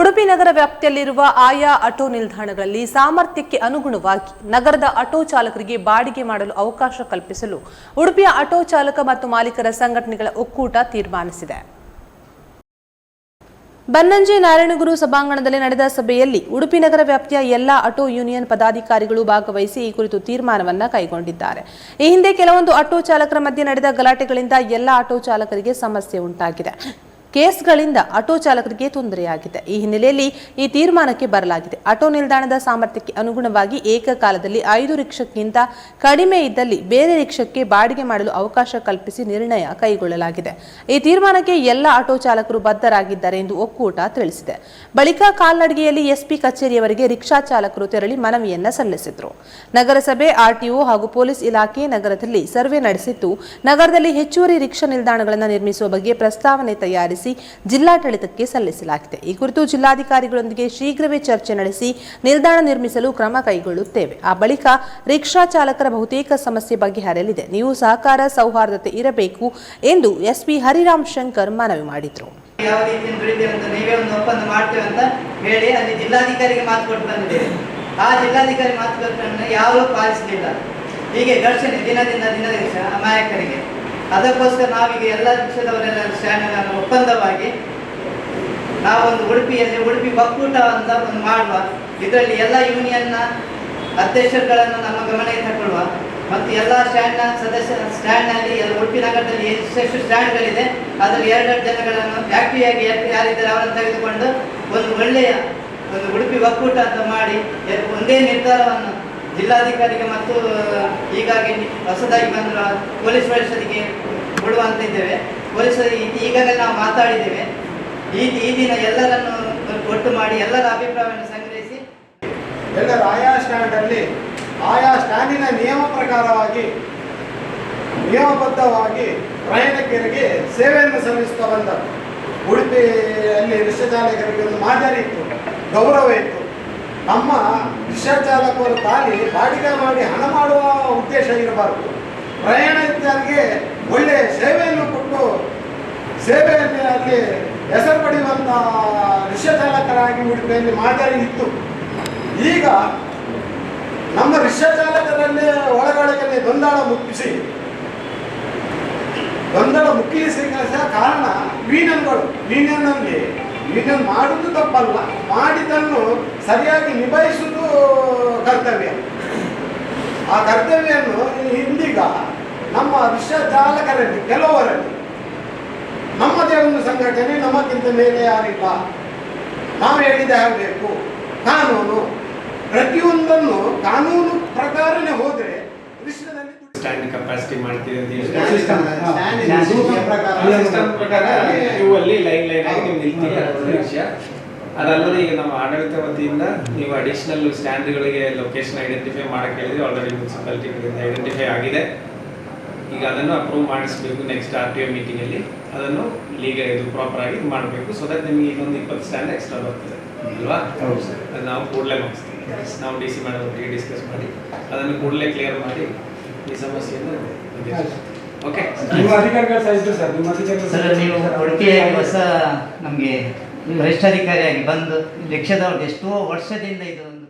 ಉಡುಪಿ ನಗರ ವ್ಯಾಪ್ತಿಯಲ್ಲಿರುವ ಆಯಾ ಆಟೋ ನಿಲ್ದಾಣಗಳಲ್ಲಿ ಸಾಮರ್ಥ್ಯಕ್ಕೆ ಅನುಗುಣವಾಗಿ ನಗರದ ಆಟೋ ಚಾಲಕರಿಗೆ ಬಾಡಿಗೆ ಮಾಡಲು ಅವಕಾಶ ಕಲ್ಪಿಸಲು ಉಡುಪಿಯ ಆಟೋ ಚಾಲಕ ಮತ್ತು ಮಾಲೀಕರ ಸಂಘಟನೆಗಳ ಒಕ್ಕೂಟ ತೀರ್ಮಾನಿಸಿದೆ. ಬನ್ನಂಜೆ ನಾರಾಯಣಗುರು ಸಭಾಂಗಣದಲ್ಲಿ ನಡೆದ ಸಭೆಯಲ್ಲಿ ಉಡುಪಿ ನಗರ ವ್ಯಾಪ್ತಿಯ ಎಲ್ಲಾ ಆಟೋ ಯೂನಿಯನ್ ಪದಾಧಿಕಾರಿಗಳು ಭಾಗವಹಿಸಿ ಈ ಕುರಿತು ತೀರ್ಮಾನವನ್ನು ಕೈಗೊಂಡಿದ್ದಾರೆ. ಈ ಹಿಂದೆ ಕೆಲವೊಂದು ಆಟೋ ಚಾಲಕರ ಮಧ್ಯೆ ನಡೆದ ಗಲಾಟೆಗಳಿಂದ ಎಲ್ಲಾ ಆಟೋ ಚಾಲಕರಿಗೆ ಸಮಸ್ಯೆ ಉಂಟಾಗಿದೆ. ಕೇಸ್ಗಳಿಂದ ಆಟೋ ಚಾಲಕರಿಗೆ ತೊಂದರೆಯಾಗಿದೆ. ಈ ಹಿನ್ನೆಲೆಯಲ್ಲಿ ಈ ತೀರ್ಮಾನಕ್ಕೆ ಬರಲಾಗಿದೆ. ಆಟೋ ನಿಲ್ದಾಣದ ಸಾಮರ್ಥ್ಯಕ್ಕೆ ಅನುಗುಣವಾಗಿ ಏಕಕಾಲದಲ್ಲಿ ಐದು ರಿಕ್ಷಕ್ಕಿಂತ ಕಡಿಮೆ ಇದ್ದಲ್ಲಿ ಬೇರೆ ರಿಕ್ಷಕ್ಕೆ ಬಾಡಿಗೆ ಮಾಡಲು ಅವಕಾಶ ಕಲ್ಪಿಸಿ ನಿರ್ಣಯ ಕೈಗೊಳ್ಳಲಾಗಿದೆ. ಈ ತೀರ್ಮಾನಕ್ಕೆ ಎಲ್ಲ ಆಟೋ ಚಾಲಕರು ಬದ್ಧರಾಗಿದ್ದಾರೆ ಎಂದು ಒಕ್ಕೂಟ ತಿಳಿಸಿದೆ. ಬಳಿಕ ಕಾಲ್ನಡಿಗೆಯಲ್ಲಿ ಎಸ್ಪಿ ಕಚೇರಿಯವರಿಗೆ ರಿಕ್ಷಾ ಚಾಲಕರು ತೆರಳಿ ಮನವಿಯನ್ನ ಸಲ್ಲಿಸಿದರು. ನಗರಸಭೆ, ಆರ್ಟಿಒ ಹಾಗೂ ಪೊಲೀಸ್ ಇಲಾಖೆ ನಗರದಲ್ಲಿ ಸರ್ವೆ ನಡೆಸಿದ್ದು, ನಗರದಲ್ಲಿ ಹೆಚ್ಚುವರಿ ರಿಕ್ಷಾ ನಿಲ್ದಾಣಗಳನ್ನು ನಿರ್ಮಿಸುವ ಬಗ್ಗೆ ಪ್ರಸ್ತಾವನೆ ತಯಾರಿಸಿ ಜಿಲ್ಲಾಡಳಿತಕ್ಕೆ ಸಲ್ಲಿಸಲಾಗಿದೆ. ಈ ಕುರಿತು ಜಿಲ್ಲಾಧಿಕಾರಿಗಳೊಂದಿಗೆ ಶೀಘ್ರವೇ ಚರ್ಚೆ ನಡೆಸಿ ನಿಲ್ದಾಣ ನಿರ್ಮಿಸಲು ಕ್ರಮ ಕೈಗೊಳ್ಳುತ್ತೇವೆ. ಆ ಬಳಿಕ ರಿಕ್ಷಾ ಚಾಲಕರ ಬಹುತೇಕ ಸಮಸ್ಯೆ ಬಗೆಹರಲಿದೆ ನೀವು ಸಹಕಾರ, ಸೌಹಾರ್ದತೆ ಇರಬೇಕು ಎಂದು ಎಸ್ಪಿ ಹರಿರಾಮ್ ಶಂಕರ್ ಮನವಿ ಮಾಡಿದರು. ಯಾವ ರೀತಿ ನೀವೇ ಒಂದು ಒಪ್ಪಂದ ಮಾಡ್ತೇವೆ ಅಂತ ಹೇಳಿ ಅಲ್ಲಿ ಜಿಲ್ಲಾಧಿಕಾರಿಗೆ ಮಾತು ಕೊಟ್ಟು ಬಂದಿದ್ದೇವೆ. ಆ ಜಿಲ್ಲಾಧಿಕಾರಿ ಮಾತುಕತೆಯನ್ನು ಯಾರೂ ಪಾಲಿಸಲಿಲ್ಲ. ಹೀಗೆ ಘರ್ಷಣೆ ದಿನದಿಂದ ದಿನದಿಂದ ಅಮಾಯಕರಿಗೆ. ಅದಕ್ಕೋಸ್ಕರ ನಾವೀಗ ಎಲ್ಲ ಪಕ್ಷದವರೆಲ್ಲ ಸ್ಟ್ಯಾಂಡ್ ಒಪ್ಪಂದವಾಗಿ ನಾವೊಂದು ಉಡುಪಿಯಲ್ಲಿ ಉಡುಪಿ ಒಕ್ಕೂಟ ಅಂತ ಒಂದು ಮಾಡುವ. ಇದರಲ್ಲಿ ಎಲ್ಲ ಯೂನಿಯನ್ನ ಅಧ್ಯಕ್ಷರುಗಳನ್ನು ನಮ್ಮ ಗಮನಕ್ಕೆ ತಗೊಳ್ಳುವ ಮತ್ತು ಎಲ್ಲ ಸ್ಟ್ಯಾಂಡ್ನ ಸದಸ್ಯ ಸ್ಟ್ಯಾಂಡ್ನಲ್ಲಿ ಎಲ್ಲ ಉಡುಪಿ ನಗರದಲ್ಲಿ ಎಷ್ಟೆಷ್ಟು ಸ್ಟ್ಯಾಂಡ್ಗಳಿದೆ ಅದರಲ್ಲಿ ಎರಡೆರಡು ಜನಗಳನ್ನು ಆ್ಯಕ್ಟಿವ್ ಯಾರಿದ್ದಾರೆ ಅವರನ್ನು ತೆಗೆದುಕೊಂಡು ಒಂದು ಒಳ್ಳೆಯ ಒಂದು ಉಡುಪಿ ಒಕ್ಕೂಟ ಅಂತ ಮಾಡಿ ಒಂದೇ ನಿರ್ಧಾರವನ್ನು ಜಿಲ್ಲಾಧಿಕಾರಿಗೆ ಮತ್ತು ಈಗಾಗಿ ಹೊಸದಾಗಿ ಬಂದ ಪೊಲೀಸ್ ವರಿಷ್ಠರಿಗೆ ಕೊಡುವಂತ ಇದ್ದೇವೆ. ಪೊಲೀಸ್ ಈಗಾಗಲೇ ನಾವು ಮಾತಾಡಿದ್ದೇವೆ. ಈ ಈ ದಿನ ಎಲ್ಲರನ್ನು ಒಟ್ಟು ಮಾಡಿ ಎಲ್ಲರ ಅಭಿಪ್ರಾಯವನ್ನು ಸಂಗ್ರಹಿಸಿ. ಎಲ್ಲರ ಆಯಾ ಸ್ಟ್ಯಾಂಡಲ್ಲಿ ಆಯಾ ಸ್ಟ್ಯಾಂಡಿನ ನಿಯಮ ಪ್ರಕಾರವಾಗಿ, ನಿಯಮಬದ್ಧವಾಗಿ ಪ್ರಯಾಣಿಕರಿಗೆ ಸೇವೆಯನ್ನು ಸಲ್ಲಿಸುತ್ತಾ ಬಂದರು ಉಡುಪಿಯಲ್ಲಿ ರಿಕ್ಷಾ ಚಾಲಕರಿಗೆ ಒಂದು ಮಾದರಿ ಇತ್ತು. ಗೌರವ ಇತ್ತು. ನಮ್ಮ ರಿಕ್ಷಾ ಚಾಲಕರು ತಾಲಿ ಬಾಡಿಗೆ ಮಾಡಿ ಹಣ ಮಾಡುವ ಉದ್ದೇಶ ಇರಬಾರದು. ಪ್ರಯಾಣಿಕರಿಗೆ ಒಳ್ಳೆಯ ಸೇವೆಯನ್ನು ಕೊಟ್ಟು ಸೇವೆಯಲ್ಲಿ ಅಲ್ಲಿ ಹೆಸರು ರಿಕ್ಷಾ ಚಾಲಕರಾಗಿ ಉಡುಪಿಯಲ್ಲಿ ಮಾದರಿ ಇತ್ತು. ಈಗ ನಮ್ಮ ರಿಕ್ಷಾ ಚಾಲಕರಲ್ಲೇ ಒಳಗೊಳಗಲ್ಲಿ ಗೊಂದಲ ಮುಕ್ಕಿಸಿ ಗೊಂದಲ ಮುಕ್ಕಿಸಿ ಕಾರಣ ಯೂನಿಯನ್ಗಳು ಯೂನಿಯನ್ನಲ್ಲಿ ಯೂನಿಯನ್ ಮಾಡುವುದು ತಪ್ಪಲ್ಲ. ಮಾಡಿದ್ದನ್ನು ಸರಿಯಾಗಿ ನಿಭಾಯಿಸುವುದು ಕರ್ತವ್ಯ. ಆ ಕರ್ತವ್ಯವನ್ನು ಇಂದೀಗ ನಮ್ಮ ವಿಷ ಚಾಲಕರಲ್ಲಿ ಕೆಲವರಲ್ಲಿ ನಮ್ಮದೇ ಒಂದು ಸಂಘಟನೆ ನಮ್ಮಕ್ಕಿಂತ ಮೇಲೆ ಯಾರಿಲ್ಲ. ನಾವು ಹೇಳಿದ ಆಗಬೇಕು ಕಾನೂನು ಪ್ರತಿಯೊಂದನ್ನು ಕಾನೂನು ಪ್ರಕಾರನೇ ಹೋದ್ರೆ ವಿಶ್ವದಲ್ಲಿ ಸ್ಟ್ಯಾಂಡ್ ಕೆಪಾಸಿಟಿ ಮಾಡ್ತೀವಿ ಅಂತ ಪ್ರಕಾರ. ಸಿಸ್ಟಮ್ ನೀವು ಅಲ್ಲಿ ಲೈನ್ ಲೈನ್ ಆಗಿ ನಿಲ್ತೀರ ವಿಷಯ ಅದಲ್ಲದೆ ಈಗ ನಮ್ಮ ಆಡಳಿತ ವತಿಯಿಂದ ನೀವು ಅಡಿಷನಲ್ ಸ್ಟ್ಯಾಂಡ್ಗಳಿಗೆ ಲೊಕೇಶನ್ ಐಡೆಂಟಿಫೈ ಮಾಡಕ್ಕೆ ಹೇಳಿದ್ರೆ ಆಲ್ರೆಡಿ ಮುನ್ಸಿಪಾಲಿಟಿಗಳಿಂದ ಐಡೆಂಟಿಫೈ ಆಗಿದೆ. ಈಗ ಅದನ್ನು ಅಪ್ರೂವ್ ಮಾಡಿಸ್ಬೇಕು ನೆಕ್ಸ್ಟ್ ಆರ್ ಟಿ ಒ ಮೀಟಿಂಗಲ್ಲಿ ಅದನ್ನು ಲೀಗ ಇದು ಪ್ರಾಪರ್ ಆಗಿ ಮಾಡಬೇಕು ಸೊ ದಟ್ ನಿಮಗೆ ಇನ್ನೊಂದು ಇಪ್ಪತ್ತು ಸ್ಟ್ಯಾಂಡ್ ಎಕ್ಸ್ಟ್ರಾ ಬರ್ತದೆ. ಅಲ್ವಾ? ಅದು ನಾವು ಕೂಡಲೇ ಮಾಡಿಸ್ತೀವಿ. ನಾವು ಡಿ ಸಿ ಮಾಡೋ ಒಟ್ಟಿಗೆ ಡಿಸ್ಕಸ್ ಮಾಡಿ ಅದನ್ನು ಕೂಡಲೇ ಕ್ಲಿಯರ್ ಮಾಡಿ ಈ ಸಮಸ್ಯೆಯನ್ನು ಓಕೆ ನಿಮ್ಮ ಅಧಿಕಾರಿಗಳ ಸರ್ ನಿಮ್ಮ ಅಧಿಕಾರಿಗಳು ಸರ್ ನೀವು ಹೊಡಿಕೆ ಹೊಸ ನಮಗೆ ವರಿಷ್ಠಾಧಿಕಾರಿಯಾಗಿ ಬಂದು ರಿಕ್ಷಾದವ್ರಿಗೆ ಎಷ್ಟೋ ವರ್ಷದಿಂದ ಇದು ಒಂದು